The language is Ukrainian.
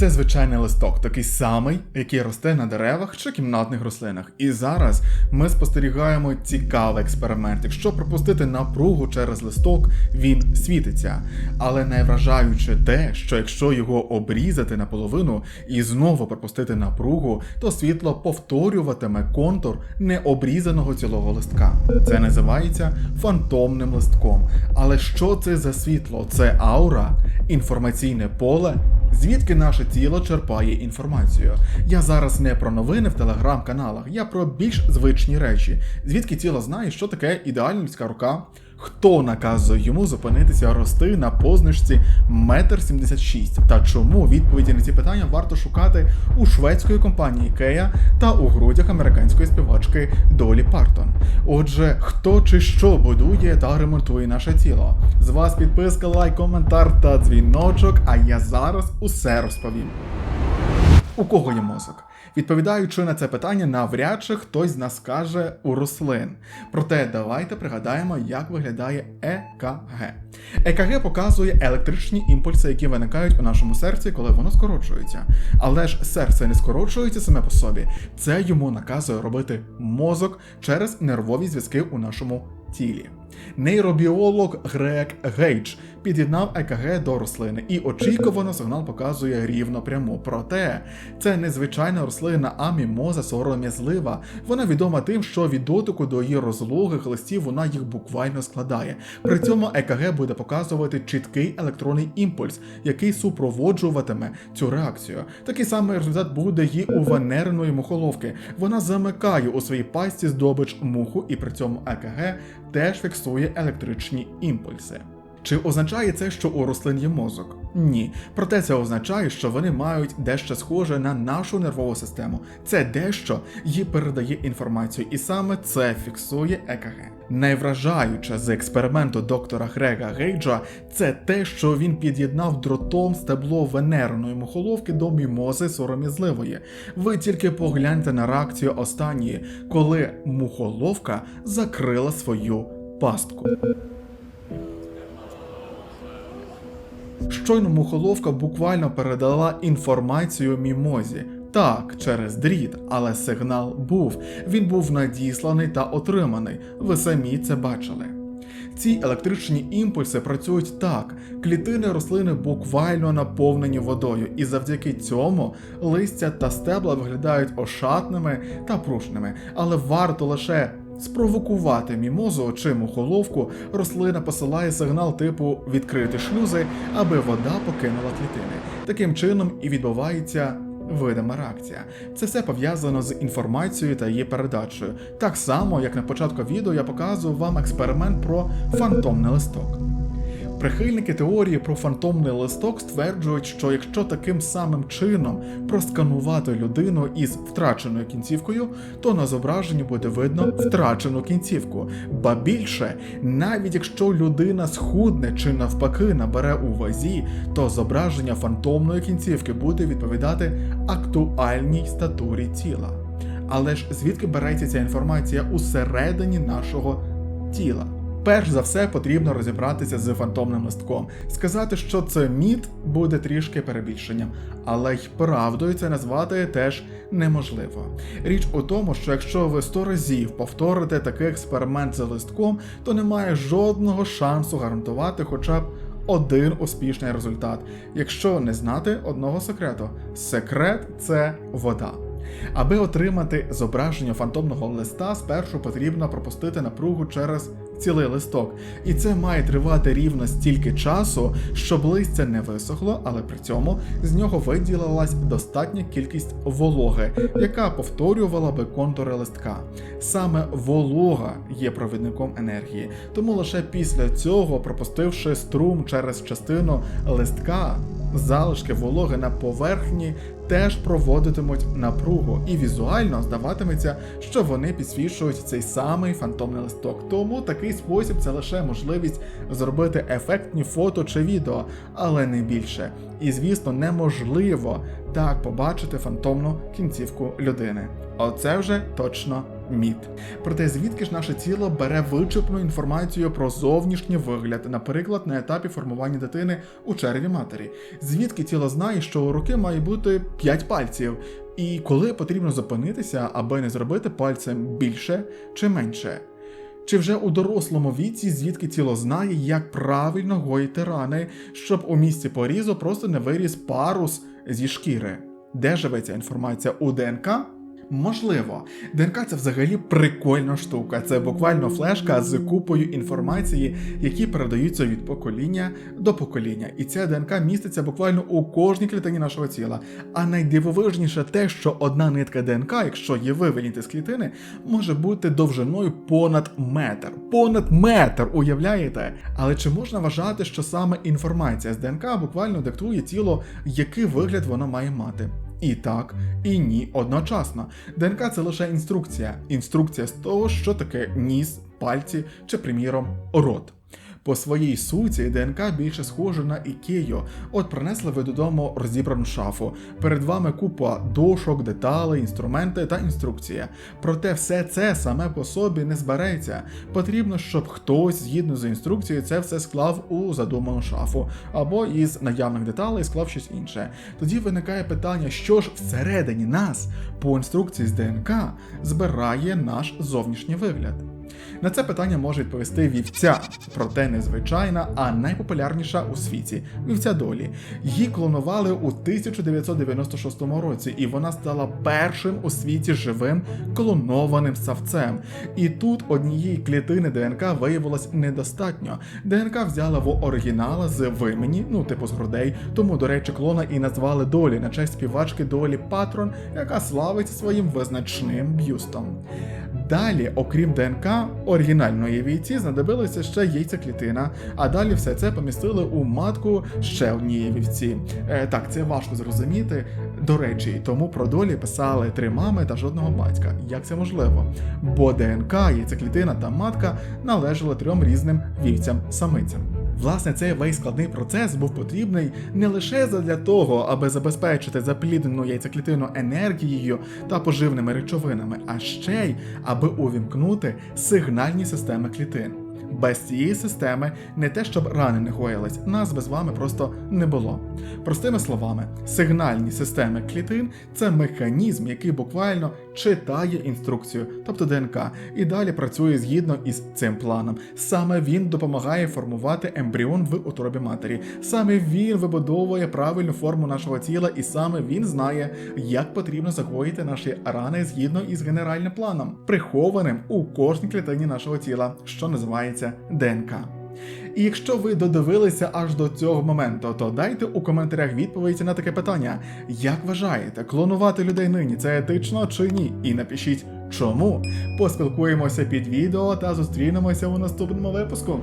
Це звичайний листок, такий самий, який росте на деревах чи кімнатних рослинах. І зараз ми спостерігаємо цікавий експеримент. Якщо пропустити напругу через листок, він світиться. Але найвражаюче те, що якщо його обрізати наполовину і знову пропустити напругу, то світло повторюватиме контур необрізаного цілого листка. Це називається фантомним листком. Але що це за світло? Це аура, інформаційне поле. Звідки наше тіло черпає інформацію? Я зараз не про новини в телеграм-каналах, я про більш звичні речі. Звідки тіло знає, що таке ідеальна людська рука? Хто наказує йому зупинитися рости на позначці 1,76 м? Та чому відповіді на ці питання варто шукати у шведської компанії Ikea та у грудях американської співачки Долі Партон? Отже, хто чи що будує та ремонтує наше тіло? З вас підписка, лайк, коментар та дзвіночок, а я зараз усе розповім. У кого є мозок? Відповідаючи на це питання, навряд чи хтось з нас скаже у рослин. Проте давайте пригадаємо, як виглядає ЕКГ. ЕКГ показує електричні імпульси, які виникають у нашому серці, коли воно скорочується. Але ж серце не скорочується саме по собі. Це йому наказує робити мозок через нервові зв'язки у нашому тілі. Нейробіолог Грег Гейдж під'єднав ЕКГ до рослини, і очікувано сигнал показує рівно пряму. Проте це незвичайна рослина, а мімоза сором'язлива. Вона відома тим, що від дотику до її розлогих листів вона їх буквально складає. При цьому ЕКГ буде показувати чіткий електронний імпульс, який супроводжуватиме цю реакцію. Такий самий результат буде і у венерної мухоловки. Вона замикає у своїй пасті здобич муху, і при цьому ЕКГ теж фіксує електричні імпульси. Чи означає це, що у рослин є мозок? Ні. Проте це означає, що вони мають дещо схоже на нашу нервову систему. Це дещо їй передає інформацію, і саме це фіксує ЕКГ. Найвражаюче з експерименту доктора Грега Гейджа це те, що він під'єднав дротом стебло венерної мухоловки до мімози сором'язливої. Ви тільки погляньте на реакцію останньої, коли мухоловка закрила свою пастку. Щойно мухоловка буквально передала інформацію мімозі. Так, через дріт, але сигнал був. Він був надісланий та отриманий. Ви самі це бачили. Ці електричні імпульси працюють так: клітини рослини буквально наповнені водою, і завдяки цьому листя та стебла виглядають ошатними та пружними, але варто лише спровокувати мімозу чи мухоловку, рослина посилає сигнал типу відкрити шлюзи, аби вода покинула клітини. Таким чином і відбувається. Видима реакція. Це все пов'язано з інформацією та її передачею. Так само, як на початку відео я показував вам експеримент про фантомний листок. Прихильники теорії про фантомний листок стверджують, що якщо таким самим чином просканувати людину із втраченою кінцівкою, то на зображенні буде видно втрачену кінцівку. Ба більше, навіть якщо людина схудне чи навпаки набере у вазі, то зображення фантомної кінцівки буде відповідати актуальній статурі тіла. Але ж звідки береться ця інформація усередині нашого тіла? Перш за все потрібно розібратися з фантомним листком. Сказати, що це міт, буде трішки перебільшенням, але й правдою це назвати теж неможливо. Річ у тому, що якщо ви сто разів повторите такий експеримент за листком, то немає жодного шансу гарантувати хоча б один успішний результат, якщо не знати одного секрету. Секрет це вода. Аби отримати зображення фантомного листа, спершу потрібно пропустити напругу через цілий листок. І це має тривати рівно стільки часу, щоб листя не висохло, але при цьому з нього виділилась достатня кількість вологи, яка повторювала би контури листка. Саме волога є провідником енергії, тому лише після цього, пропустивши струм через частину листка, залишки вологи на поверхні теж проводитимуть напругу, і візуально здаватиметься, що вони підсвічують цей самий фантомний листок. Тому такий спосіб це лише можливість зробити ефектні фото чи відео, але не більше. І звісно, неможливо так побачити фантомну кінцівку людини. Оце вже точно мід. Проте звідки ж наше тіло бере вичерпну інформацію про зовнішній вигляд, наприклад, на етапі формування дитини у черві матері? Звідки тіло знає, що у руки має бути 5 пальців? І коли потрібно зупинитися, аби не зробити пальцем більше чи менше? Чи вже у дорослому віці, звідки тіло знає, як правильно гоїти рани, щоб у місці порізу просто не виріс парус зі шкіри? Де живе ця інформація у ДНК? Можливо, ДНК це взагалі прикольна штука. Це буквально флешка з купою інформації, які передаються від покоління до покоління. І ця ДНК міститься буквально у кожній клітині нашого тіла. А найдивовижніше те, що одна нитка ДНК, якщо є вивільнити з клітини, може бути довжиною понад метр. Понад метр, уявляєте? Але чи можна вважати, що саме інформація з ДНК буквально диктує тіло, який вигляд воно має мати? І так, і ні одночасно. ДНК це лише інструкція. Інструкція з того, що таке ніс, пальці чи, приміром, рот. По своїй суті ДНК більше схожа на ікею. От принесли ви додому розібрану шафу. Перед вами купа дошок, деталей, інструменти та інструкція. Проте все це саме по собі не збереться. Потрібно, щоб хтось згідно з інструкцією це все склав у задуману шафу, або із наявних деталей склав щось інше. Тоді виникає питання, що ж всередині нас по інструкції з ДНК збирає наш зовнішній вигляд. На це питання може відповісти вівця, проте не звичайна, а найпопулярніша у світі вівця долі. Її клонували у 1996 році, і вона стала першим у світі живим клонованим савцем. І тут однієї клітини ДНК виявилось недостатньо. ДНК взяла в оригінала з вимені, ну типу з грудей, тому, до речі, клона і назвали долі на честь співачки Долі Патрон, яка славиться своїм визначним б'юстом. Далі, окрім ДНК оригінальної війці, знадобилася ще яйцеклітина, а далі все це помістили у матку ще однієї вівці. Е, так, це важко зрозуміти. До речі, тому про долі писали три мами та жодного батька. Як це можливо? Бо ДНК, яйцеклітина та матка належали трьом різним вівцям-самицям. Власне, цей весь складний процес був потрібний не лише для того, аби забезпечити запліднену яйцеклітину енергією та поживними речовинами, а ще й аби увімкнути сигнальні системи клітин. Без цієї системи не те, щоб рани не гоїлись, нас би з вами просто не було. Простими словами, сигнальні системи клітин це механізм, який буквально читає інструкцію, тобто ДНК, і далі працює згідно із цим планом. Саме він допомагає формувати ембріон в утробі матері. Саме він вибудовує правильну форму нашого тіла, і саме він знає, як потрібно загоїти наші рани згідно із генеральним планом, прихованим у кожній клітині нашого тіла, що називається ДНК. І якщо ви додивилися аж до цього моменту, то дайте у коментарях відповідь на таке питання: як вважаєте, клонувати людей нині це етично чи ні? І напишіть чому. Поспілкуємося під відео та зустрінемося у наступному випуску.